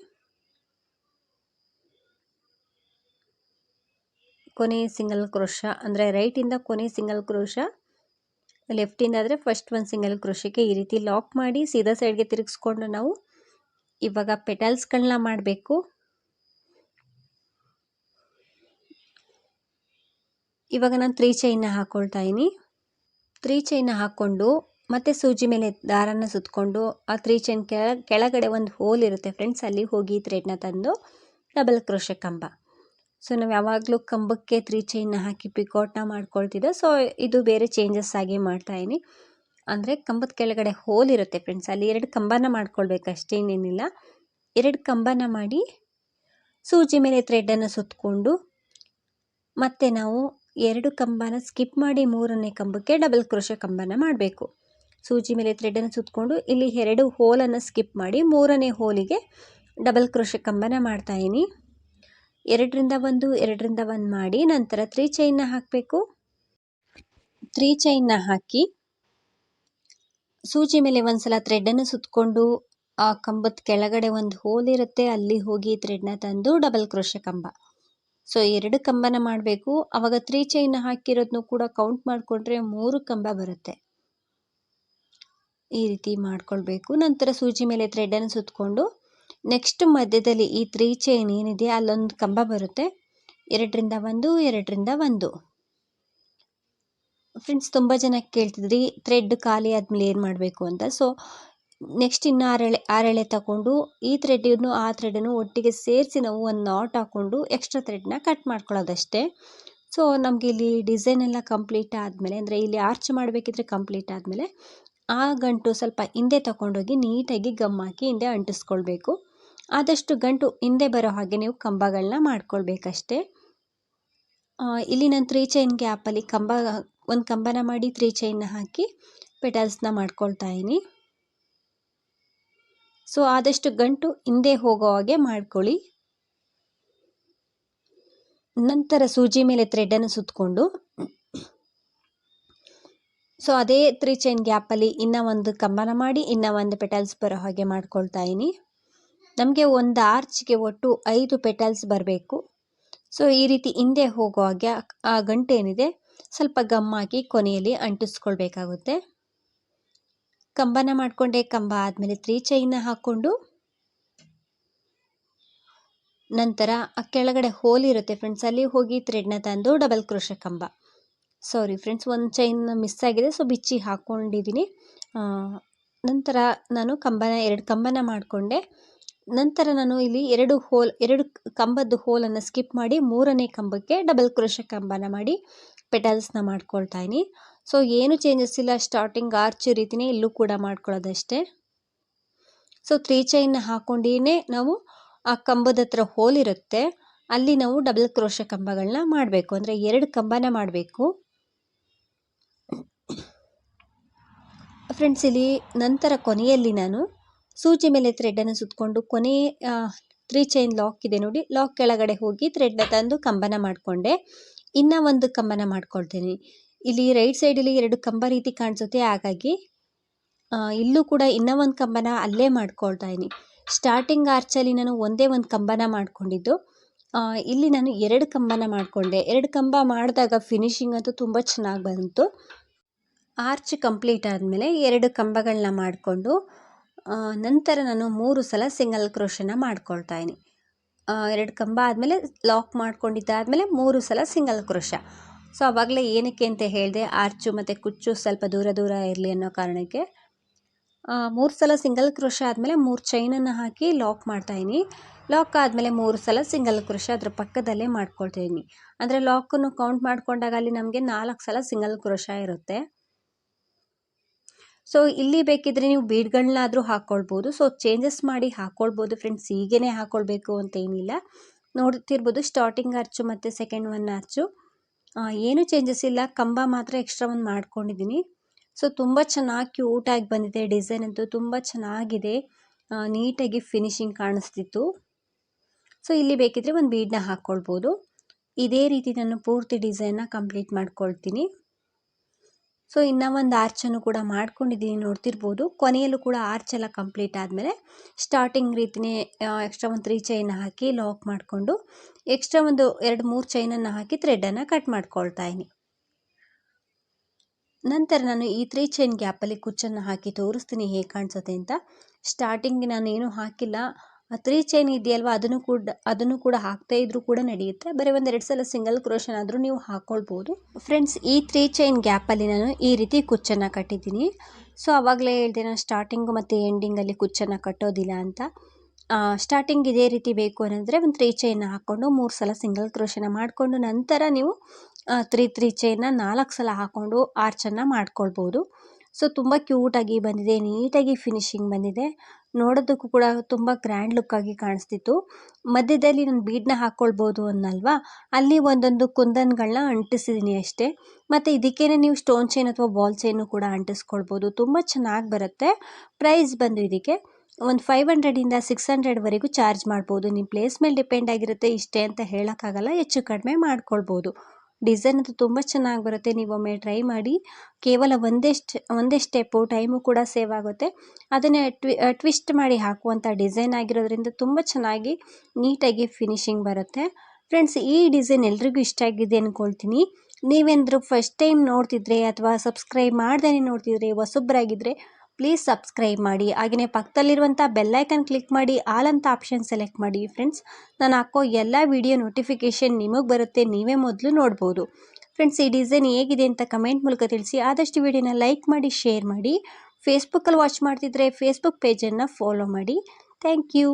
ಕೊನೆ ಸಿಂಗಲ್ ಕ್ರೋಶ ಅಂದರೆ ರೈಟಿಂದ ಕೊನೆ ಸಿಂಗಲ್ ಕ್ರೋಶ ಲೆಫ್ಟಿಂದ ಆದರೆ ಫಸ್ಟ್ ಒಂದು ಸಿಂಗಲ್ ಕ್ರೋಶಕ್ಕೆ ಈ ರೀತಿ ಲಾಕ್ ಮಾಡಿ ಸೀದಾ ಸೈಡ್ಗೆ ತಿರುಗಿಸ್ಕೊಂಡು ನಾವು ಇವಾಗ ಪೆಟಲ್ಸ್ಗಳನ್ನ ಮಾಡಬೇಕು. ಇವಾಗ ನಾನು ತ್ರೀ ಚೈನ್ನ ಹಾಕ್ಕೊಳ್ತಾ ಇದ್ದೀನಿ ತ್ರೀ ಚೈನ್ನ ಹಾಕ್ಕೊಂಡು ಮತ್ತೆ ಸೂಜಿ ಮೇಲೆ ದಾರನ ಸುತ್ತಕೊಂಡು ಆ ತ್ರೀ ಚೈನ್ ಕೆಳ, ಕೆಳಗಡೆ ಒಂದು ಹೋಲ್ ಇರುತ್ತೆ ಫ್ರೆಂಡ್ಸ್ ಅಲ್ಲಿ ಹೋಗಿ ಥ್ರೆಡ್ನ ತಂದು ಡಬಲ್ ಕ್ರೋಶ ಕಂಬ. ಸೊ ನಾವು ಯಾವಾಗಲೂ ಕಂಬಕ್ಕೆ ತ್ರೀ ಚೈನ್ನ ಹಾಕಿ ಪಿಕೌಟ್ನ ಮಾಡ್ಕೊಳ್ತಿದ್ದೆ. ಸೊ ಇದು ಬೇರೆ ಚೇಂಜಸ್ ಆಗಿ ಮಾಡ್ತಾಯಿನಿ ಅಂದರೆ ಕಂಬದ ಕೆಳಗಡೆ ಹೋಲ್ ಇರುತ್ತೆ ಫ್ರೆಂಡ್ಸ್ ಅಲ್ಲಿ ಎರಡು ಕಂಬನ ಮಾಡ್ಕೊಳ್ಬೇಕು ಅಷ್ಟೇ ಇನ್ನೇನಿಲ್ಲ ಎರಡು ಕಂಬನ ಮಾಡಿ ಸೂಜಿ ಮೇಲೆ ಥ್ರೆಡನ್ನು ಸುತ್ತಕೊಂಡು ಮತ್ತೆ ನಾವು ಎರಡು ಕಂಬನ ಸ್ಕಿಪ್ ಮಾಡಿ ಮೂರನೇ ಕಂಬಕ್ಕೆ ಡಬಲ್ ಕ್ರೋಶ ಕಂಬನ ಮಾಡಬೇಕು. ಸೂಜಿ ಮೇಲೆ ಥ್ರೆಡನ್ನು ಸುತ್ತಕೊಂಡು ಇಲ್ಲಿ ಎರಡು ಹೋಲನ್ನು ಸ್ಕಿಪ್ ಮಾಡಿ ಮೂರನೇ ಹೋಲಿಗೆ ಡಬಲ್ ಕ್ರೋಶ ಕಂಬನ ಮಾಡ್ತಾಯಿನಿ ಎರಡರಿಂದ ಒಂದು ಎರಡರಿಂದ ಒಂದು ಮಾಡಿ ನಂತರ ತ್ರೀ ಚೈನ್ನ ಹಾಕಬೇಕು. ತ್ರೀ ಚೈನ್ನ ಹಾಕಿ ಸೂಜಿ ಮೇಲೆ ಒಂದ್ಸಲ ಥ್ರೆಡನ್ನು ಸುತ್ತಕೊಂಡು ಆ ಕಂಬದ ಕೆಳಗಡೆ ಒಂದು ಹೋಲ್ ಇರುತ್ತೆ, ಅಲ್ಲಿ ಹೋಗಿ ಥ್ರೆಡ್ನ ತಂದು ಡಬಲ್ ಕ್ರೋಶ ಕಂಬ. ಸೊ ಎರಡು ಕಂಬನ ಮಾಡಬೇಕು. ಆವಾಗ ತ್ರೀ ಚೈನ್ ಹಾಕಿರೋದನ್ನು ಕೂಡ ಕೌಂಟ್ ಮಾಡಿಕೊಂಡ್ರೆ ಮೂರು ಕಂಬ ಬರುತ್ತೆ. ಈ ರೀತಿ ಮಾಡ್ಕೊಳ್ಬೇಕು. ನಂತರ ಸೂಜಿ ಮೇಲೆ ಥ್ರೆಡನ್ನು ಸುತ್ತಕೊಂಡು ನೆಕ್ಸ್ಟ್ ಮಧ್ಯದಲ್ಲಿ ಈ ತ್ರೀ ಚೈನ್ ಏನಿದೆ ಅಲ್ಲೊಂದು ಕಂಬ ಬರುತ್ತೆ. ಎರಡರಿಂದ ಒಂದು ಎರಡರಿಂದ ಒಂದು. ಫ್ರೆಂಡ್ಸ್ ತುಂಬ ಜನ ಕೇಳ್ತಿದ್ರಿ ಥ್ರೆಡ್ ಖಾಲಿ ಆದಮೇಲೆ ಏನು ಮಾಡಬೇಕು ಅಂತ. ಸೊ ನೆಕ್ಸ್ಟ್ ಇನ್ನು ಆರೆಳೆ ಆರೆಳೆ ತಗೊಂಡು ಈ ಥ್ರೆಡ್ಡನ್ನು ಆ ಥ್ರೆಡನ್ನು ಒಟ್ಟಿಗೆ ಸೇರಿಸಿ ನಾವು ಒಂದು ನಾಟ್ ಹಾಕ್ಕೊಂಡು ಎಕ್ಸ್ಟ್ರಾ ಥ್ರೆಡ್ನ ಕಟ್ ಮಾಡ್ಕೊಳ್ಳೋದಷ್ಟೇ. ಸೊ ನಮಗೆ ಇಲ್ಲಿ ಡಿಸೈನ್ ಎಲ್ಲ ಕಂಪ್ಲೀಟ್ ಆದಮೇಲೆ, ಅಂದರೆ ಇಲ್ಲಿ ಆರ್ಚ್ ಮಾಡಬೇಕಿದ್ರೆ ಕಂಪ್ಲೀಟ್ ಆದಮೇಲೆ, ಆ ಗಂಟು ಸ್ವಲ್ಪ ಹಿಂದೆ ತಗೊಂಡೋಗಿ ನೀಟಾಗಿ ಗಮ್ ಹಾಕಿ ಹಿಂದೆ ಅಂಟಿಸ್ಕೊಳ್ಬೇಕು. ಆದಷ್ಟು ಗಂಟು ಹಿಂದೆ ಬರೋ ಹಾಗೆ ನೀವು ಕಂಬಗಳನ್ನ ಮಾಡ್ಕೊಳ್ಬೇಕಷ್ಟೇ. ಇಲ್ಲಿ ನಾನು ತ್ರೀ ಚೈನ್ ಗ್ಯಾಪಲ್ಲಿ ಕಂಬ, ಒಂದು ಕಂಬನ ಮಾಡಿ ತ್ರೀ ಚೈನ್ನ ಹಾಕಿ ಪೆಟಲ್ಸ್ನ ಮಾಡ್ಕೊಳ್ತಾ ಇದ್ದೀನಿ. ಸೊ ಆದಷ್ಟು ಗಂಟು ಹಿಂದೆ ಹೋಗೋ ಹಾಗೆ ಮಾಡ್ಕೊಳ್ಳಿ. ನಂತರ ಸೂಜಿ ಮೇಲೆ ಥ್ರೆಡನ್ನು ಸುತ್ತಕೊಂಡು ಸೊ ಅದೇ ತ್ರೀ ಚೈನ್ ಗ್ಯಾಪಲ್ಲಿ ಇನ್ನೂ ಒಂದು ಕಂಬನ ಮಾಡಿ, ಇನ್ನೂ ಒಂದು ಪೆಟಲ್ಸ್ ಬರೋ ಹಾಗೆ ಮಾಡ್ಕೊಳ್ತಾ ಇನಿ. ನಮಗೆ ಒಂದು ಆರ್ಚ್ಗೆ ಒಟ್ಟು ಐದು ಪೆಟಲ್ಸ್ ಬರಬೇಕು. ಸೊ ಈ ರೀತಿ ಹಿಂದೆ ಹೋಗೋ ಹಾಗೆ ಆ ಏನಿದೆ ಸ್ವಲ್ಪ ಗಮ್ ಕೊನೆಯಲ್ಲಿ ಅಂಟಿಸ್ಕೊಳ್ಬೇಕಾಗುತ್ತೆ. ಕಂಬನ ಮಾಡಿಕೊಂಡೆ, ಕಂಬ ಆದಮೇಲೆ ತ್ರೀ ಚೈನ್ನ ಹಾಕ್ಕೊಂಡು ನಂತರ ಆ ಕೆಳಗಡೆ ಹೋಲ್ ಇರುತ್ತೆ ಫ್ರೆಂಡ್ಸ್ ಅಲ್ಲಿ ಹೋಗಿ ಥ್ರೆಡ್ನ ತಂದು ಡಬಲ್ ಕ್ರೋಶ ಕಂಬ. ಸಾರಿ ಫ್ರೆಂಡ್ಸ್ ಒಂದು ಚೈನ್ ಮಿಸ್ ಆಗಿದೆ ಸೊ ಬಿಚ್ಚಿ ಹಾಕ್ಕೊಂಡಿದ್ದೀನಿ ನಂತರ ನಾನು ಕಂಬನ, ಎರಡು ಕಂಬನ ಮಾಡಿಕೊಂಡೆ. ನಂತರ ನಾನು ಇಲ್ಲಿ ಎರಡು ಹೋಲ್, ಎರಡು ಕಂಬದ್ದು ಹೋಲನ್ನು ಸ್ಕಿಪ್ ಮಾಡಿ ಮೂರನೇ ಕಂಬಕ್ಕೆ ಡಬಲ್ ಕ್ರೋಶ ಕಂಬನ ಮಾಡಿ ಪೆಟಲ್ಸ್ನ ಮಾಡ್ಕೊಳ್ತಾ ಇದ್ದೀನಿ ಸೊ ಏನು ಚೇಂಜಸ್ ಇಲ್ಲ ಸ್ಟಾರ್ಟಿಂಗ್ ಆರ್ಚ್ ರೀತಿನೇ ಇಲ್ಲೂ ಕೂಡ ಮಾಡ್ಕೊಳ್ಳೋದಷ್ಟೇ. ಸೊ ತ್ರೀ ಚೈನ್ ಹಾಕೊಂಡೇ ನಾವು ಆ ಕಂಬದ ಹತ್ರ ಹೋಲ್ ಇರುತ್ತೆ. ಅಲ್ಲಿ ನಾವು ಡಬಲ್ ಕ್ರೋಶ ಕಂಬಗಳನ್ನ ಮಾಡಬೇಕು. ಅಂದರೆ ಎರಡು ಕಂಬನ ಮಾಡಬೇಕು. ಫ್ರೆಂಡ್ಸ್ ಇಲ್ಲಿ ನಂತರ ಕೊನೆಯಲ್ಲಿ ನಾನು ಸೂಜಿ ಮೇಲೆ ಥ್ರೆಡನ್ನು ಸುತ್ತಕೊಂಡು ಕೊನೆ ತ್ರೀ ಚೈನ್ ಲಾಕ್ ಇದೆ ನೋಡಿ. ಲಾಕ್ ಕೆಳಗಡೆ ಹೋಗಿ ಥ್ರೆಡ್ನ ತಂದು ಕಂಬನ ಮಾಡಿಕೊಂಡೆ. ಇನ್ನೂ ಒಂದು ಕಂಬನ ಮಾಡ್ಕೊಳ್ತೀನಿ. ಇಲ್ಲಿ ರೈಟ್ ಸೈಡಲ್ಲಿ ಎರಡು ಕಂಬ ರೀತಿ ಕಾಣಿಸುತ್ತೆ. ಹಾಗಾಗಿ ಇಲ್ಲೂ ಕೂಡ ಇನ್ನೂ ಒಂದು ಕಂಬನ ಅಲ್ಲೇ ಮಾಡ್ಕೊಳ್ತಾ ಇದ್ದೀನಿ. ಸ್ಟಾರ್ಟಿಂಗ್ ಆರ್ಚಲ್ಲಿ ನಾನು ಒಂದೇ ಒಂದು ಕಂಬನ ಮಾಡಿಕೊಂಡಿದ್ದು. ಇಲ್ಲಿ ನಾನು ಎರಡು ಕಂಬನ ಮಾಡಿಕೊಂಡೆ. ಎರಡು ಕಂಬ ಮಾಡಿದಾಗ ಫಿನಿಶಿಂಗ್ ಅಂತೂ ತುಂಬ ಚೆನ್ನಾಗಿ ಬಂತು. ಆರ್ಚ್ ಕಂಪ್ಲೀಟ್ ಆದಮೇಲೆ ಎರಡು ಕಂಬಗಳನ್ನ ಮಾಡಿಕೊಂಡು ನಂತರ ನಾನು ಮೂರು ಸಲ ಸಿಂಗಲ್ ಕ್ರೋಶನ ಮಾಡ್ಕೊಳ್ತಾ ಎರಡು ಕಂಬ ಆದಮೇಲೆ ಲಾಕ್ ಮಾಡ್ಕೊಂಡಿದ್ದಾದಮೇಲೆ ಮೂರು ಸಲ ಸಿಂಗಲ್ ಕ್ರೋಶ ಸೊ ಆವಾಗಲೇ ಏನಕ್ಕೆ ಅಂತ ಹೇಳಿದೆ, ಆರ್ಚು ಮತ್ತು ಕುಚ್ಚು ಸ್ವಲ್ಪ ದೂರ ದೂರ ಇರಲಿ ಅನ್ನೋ ಕಾರಣಕ್ಕೆ. ಮೂರು ಸಲ ಸಿಂಗಲ್ ಕ್ರೋಶ ಆದಮೇಲೆ ಮೂರು ಚೈನನ್ನು ಹಾಕಿ ಲಾಕ್ ಮಾಡ್ತಾಯಿನಿ ಲಾಕ್ ಆದಮೇಲೆ ಮೂರು ಸಲ ಸಿಂಗಲ್ ಕ್ರೋಶ ಅದ್ರ ಪಕ್ಕದಲ್ಲೇ ಮಾಡ್ಕೊಳ್ತೀನಿ ಅಂದರೆ ಲಾಕನ್ನು ಕೌಂಟ್ ಮಾಡಿಕೊಂಡಾಗ ಅಲ್ಲಿ ನಮಗೆ ನಾಲ್ಕು ಸಲ ಸಿಂಗಲ್ ಕ್ರೋಶ ಇರುತ್ತೆ. ಸೊ ಇಲ್ಲಿ ಬೇಕಿದ್ರೆ ನೀವು ಬೀಡ್ಗಳನ್ನಾದರೂ ಹಾಕ್ಕೊಳ್ಬೋದು ಸೊ ಚೇಂಜಸ್ ಮಾಡಿ ಹಾಕ್ಕೊಳ್ಬೋದು ಫ್ರೆಂಡ್ಸ್ ಹೀಗೇ ಹಾಕ್ಕೊಳ್ಬೇಕು ಅಂತ ಏನಿಲ್ಲ. ನೋಡ್ತಿರ್ಬೋದು ಸ್ಟಾರ್ಟಿಂಗ್ ಅರ್ಚು ಮತ್ತು ಸೆಕೆಂಡ್ ಒನ್ ಆರ್ಚು ಏನು ಚೇಂಜಸ್ ಇಲ್ಲ. ಕಂಬ ಮಾತ್ರ ಎಕ್ಸ್ಟ್ರಾ ಒಂದು ಮಾಡ್ಕೊಂಡಿದ್ದೀನಿ ಸೊ ತುಂಬ ಚೆನ್ನಾಗಿ ಕ್ಯೂಟಾಗಿ ಬಂದಿದೆ ಡಿಸೈನ್ ಅಂತೂ. ತುಂಬ ಚೆನ್ನಾಗಿದೆ. ನೀಟಾಗಿ ಫಿನಿಶಿಂಗ್ ಕಾಣಿಸ್ತಿತ್ತು. ಸೊ ಇಲ್ಲಿ ಬೇಕಿದ್ರೆ ಒಂದು ಬೀಡನ್ನ ಹಾಕ್ಕೊಳ್ಬೋದು ಇದೇ ರೀತಿ ನಾನು ಪೂರ್ತಿ ಡಿಸೈನ್ನ ಕಂಪ್ಲೀಟ್ ಮಾಡ್ಕೊಳ್ತೀನಿ. ಸೊ, ಇನ್ನೂ ಒಂದು ಆರ್ಚನ್ನು ಕೂಡ ಮಾಡ್ಕೊಂಡಿದ್ದೀನಿ ನೋಡ್ತಿರ್ಬೋದು. ಕೊನೆಯಲ್ಲೂ ಕೂಡ ಆರ್ಚ್ ಎಲ್ಲ ಕಂಪ್ಲೀಟ್ ಆದಮೇಲೆ ಸ್ಟಾರ್ಟಿಂಗ್ ರೀತಿಯೇ ಎಕ್ಸ್ಟ್ರಾ ಒಂದು ತ್ರೀ ಚೈನ್ ಹಾಕಿ ಲಾಕ್ ಮಾಡಿಕೊಂಡು ಎಕ್ಸ್ಟ್ರಾ ಒಂದು ಎರಡು ಮೂರು ಚೈನನ್ನು ಹಾಕಿ ಥ್ರೆಡನ್ನು ಕಟ್ ಮಾಡ್ಕೊಳ್ತಾ ಇದ್ದೀನಿ. ನಂತರ ನಾನು ಈ ತ್ರೀ ಚೈನ್ ಗ್ಯಾಪಲ್ಲಿ ಕುಚ್ಚನ್ನು ಹಾಕಿ ತೋರಿಸ್ತೀನಿ ಹೇಗೆ ಕಾಣಿಸುತ್ತೆ ಅಂತ. ಸ್ಟಾರ್ಟಿಂಗ್ ನಾನು ಏನೂ ಹಾಕಿಲ್ಲ. ತ್ರೀ ಚೈನ್ ಇದೆಯಲ್ವ? ಅದನ್ನು ಕೂಡ ಅದನ್ನು ಕೂಡ ಹಾಕ್ತಾ ಇದ್ರೂ ಕೂಡ ನಡೆಯುತ್ತೆ. ಬರೀ ಒಂದೆರಡು ಸಲ ಸಿಂಗಲ್ ಕ್ರೋಷನ್ ಆದರೂ ನೀವು ಹಾಕ್ಕೊಳ್ಬೋದು ಫ್ರೆಂಡ್ಸ್ ಈ ತ್ರೀ ಚೈನ್ ಗ್ಯಾಪಲ್ಲಿ ನಾನು ಈ ರೀತಿ ಕುಚ್ಚನ್ನು ಕಟ್ಟಿದ್ದೀನಿ. ಸೊ ಅವಾಗಲೇ ಹೇಳ್ದೆ ನಾನು ಸ್ಟಾರ್ಟಿಂಗು ಮತ್ತು ಎಂಡಿಂಗಲ್ಲಿ ಕುಚ್ಚನ್ನು ಕಟ್ಟೋದಿಲ್ಲ ಅಂತ. ಸ್ಟಾರ್ಟಿಂಗ್ ಇದೇ ರೀತಿ ಬೇಕು ಅನ್ನಂದರೆ ಒಂದು ತ್ರೀ ಚೈನ್ ಹಾಕ್ಕೊಂಡು ಮೂರು ಸಲ ಸಿಂಗಲ್ ಕ್ರೋಷನ ಮಾಡಿಕೊಂಡು ನಂತರ ನೀವು ತ್ರೀ ತ್ರೀ ಚೈನ್ನ ನಾಲ್ಕು ಸಲ ಹಾಕ್ಕೊಂಡು ಆರ್ಚನ್ನು ಮಾಡ್ಕೊಳ್ಬೋದು. ಸೊ, ತುಂಬ ಕ್ಯೂಟಾಗಿ ಬಂದಿದೆ, ನೀಟಾಗಿ ಫಿನಿಶಿಂಗ್ ಬಂದಿದೆ. ನೋಡೋದಕ್ಕೂ ಕೂಡ ತುಂಬ ಗ್ರ್ಯಾಂಡ್ ಲುಕ್ಕಾಗಿ ಕಾಣಿಸ್ತಿತ್ತು. ಮಧ್ಯದಲ್ಲಿ ನಾನು ಬೀಡನ್ನ ಹಾಕ್ಕೊಳ್ಬೋದು ಅನ್ನಲ್ವಾ? ಅಲ್ಲಿ ಒಂದೊಂದು ಕುಂದನ್ಗಳನ್ನ ಅಂಟಿಸಿದ್ದೀನಿ ಅಷ್ಟೇ. ಮತ್ತು ಇದಕ್ಕೇನೆ ನೀವು ಸ್ಟೋನ್ ಚೈನ್ ಅಥವಾ ಬಾಲ್ ಚೈನು ಕೂಡ ಅಂಟಿಸ್ಕೊಳ್ಬೋದು. ತುಂಬ ಚೆನ್ನಾಗಿ ಬರುತ್ತೆ. ಪ್ರೈಸ್ ಬಂದು ಇದಕ್ಕೆ ಒಂದು ಫೈವ್ ಹಂಡ್ರೆಡಿಂದ ಸಿಕ್ಸ್ ಹಂಡ್ರೆಡ್ವರೆಗೂ ಚಾರ್ಜ್ ಮಾಡ್ಬೋದು. ನಿಮ್ಮ ಪ್ಲೇಸ್ ಮೇಲೆ ಡಿಪೆಂಡ್ ಆಗಿರುತ್ತೆ, ಇಷ್ಟೇ ಅಂತ ಹೇಳೋಕ್ಕಾಗಲ್ಲ, ಹೆಚ್ಚು ಕಡಿಮೆ ಮಾಡ್ಕೊಳ್ಬೋದು. ಡಿಸೈನ್ ಅಂತೂ ತುಂಬ ಚೆನ್ನಾಗಿ ಬರುತ್ತೆ. ನೀವೊಮ್ಮೆ ಟ್ರೈ ಮಾಡಿ, ಕೇವಲ ಒಂದೇ ಒಂದೇ ಸ್ಟೆಪ್ಪು ಟೈಮು ಕೂಡ ಸೇವ್ ಆಗುತ್ತೆ. ಅದನ್ನೇ ಟ್ವಿ ಟ್ವಿಸ್ಟ್ ಮಾಡಿ ಹಾಕುವಂಥ ಡಿಸೈನ್ ಆಗಿರೋದ್ರಿಂದ ತುಂಬ ಚೆನ್ನಾಗಿ ನೀಟಾಗಿ ಫಿನಿಶಿಂಗ್ ಬರುತ್ತೆ. ಫ್ರೆಂಡ್ಸ್ ಈ ಡಿಸೈನ್ ಎಲ್ರಿಗೂ ಇಷ್ಟ ಆಗಿದೆ ಅಂದ್ಕೊಳ್ತೀನಿ ನೀವೇನಾದರೂ ಫಸ್ಟ್ ಟೈಮ್ ನೋಡ್ತಿದ್ರೆ ಅಥವಾ ಸಬ್ಸ್ಕ್ರೈಬ್ ಮಾಡ್ದೇ ನೋಡ್ತಿದ್ರೆ ಹೊಸಬ್ರಾಗಿದ್ದರೆ ಪ್ಲೀಸ್ ಸಬ್ಸ್ಕ್ರೈಬ್ ಮಾಡಿ. ಹಾಗೆಯೇ ಪಕ್ಕದಲ್ಲಿರುವಂಥ ಬೆಲ್ಲೈಕನ್ ಕ್ಲಿಕ್ ಮಾಡಿ. ಆಲ್ ಅಂತ ಆಪ್ಷನ್ ಸೆಲೆಕ್ಟ್ ಮಾಡಿ ಫ್ರೆಂಡ್ಸ್ ನಾನು ಹಾಕೋ ಎಲ್ಲ ವಿಡಿಯೋ ನೋಟಿಫಿಕೇಷನ್ ನಿಮಗೆ ಬರುತ್ತೆ. ನೀವೇ ಮೊದಲು ನೋಡ್ಬೋದು. ಫ್ರೆಂಡ್ಸ್ ಈ ಡಿಸೈನ್ ಹೇಗಿದೆ ಅಂತ ಕಮೆಂಟ್ ಮೂಲಕ ತಿಳಿಸಿ. ಆದಷ್ಟು ವಿಡಿಯೋನ ಲೈಕ್ ಮಾಡಿ ಶೇರ್ ಮಾಡಿ. ಫೇಸ್ಬುಕ್ಕಲ್ಲಿ ವಾಚ್ ಮಾಡ್ತಿದ್ರೆ ಫೇಸ್ಬುಕ್ ಪೇಜನ್ನು ಫಾಲೋ ಮಾಡಿ. Thank you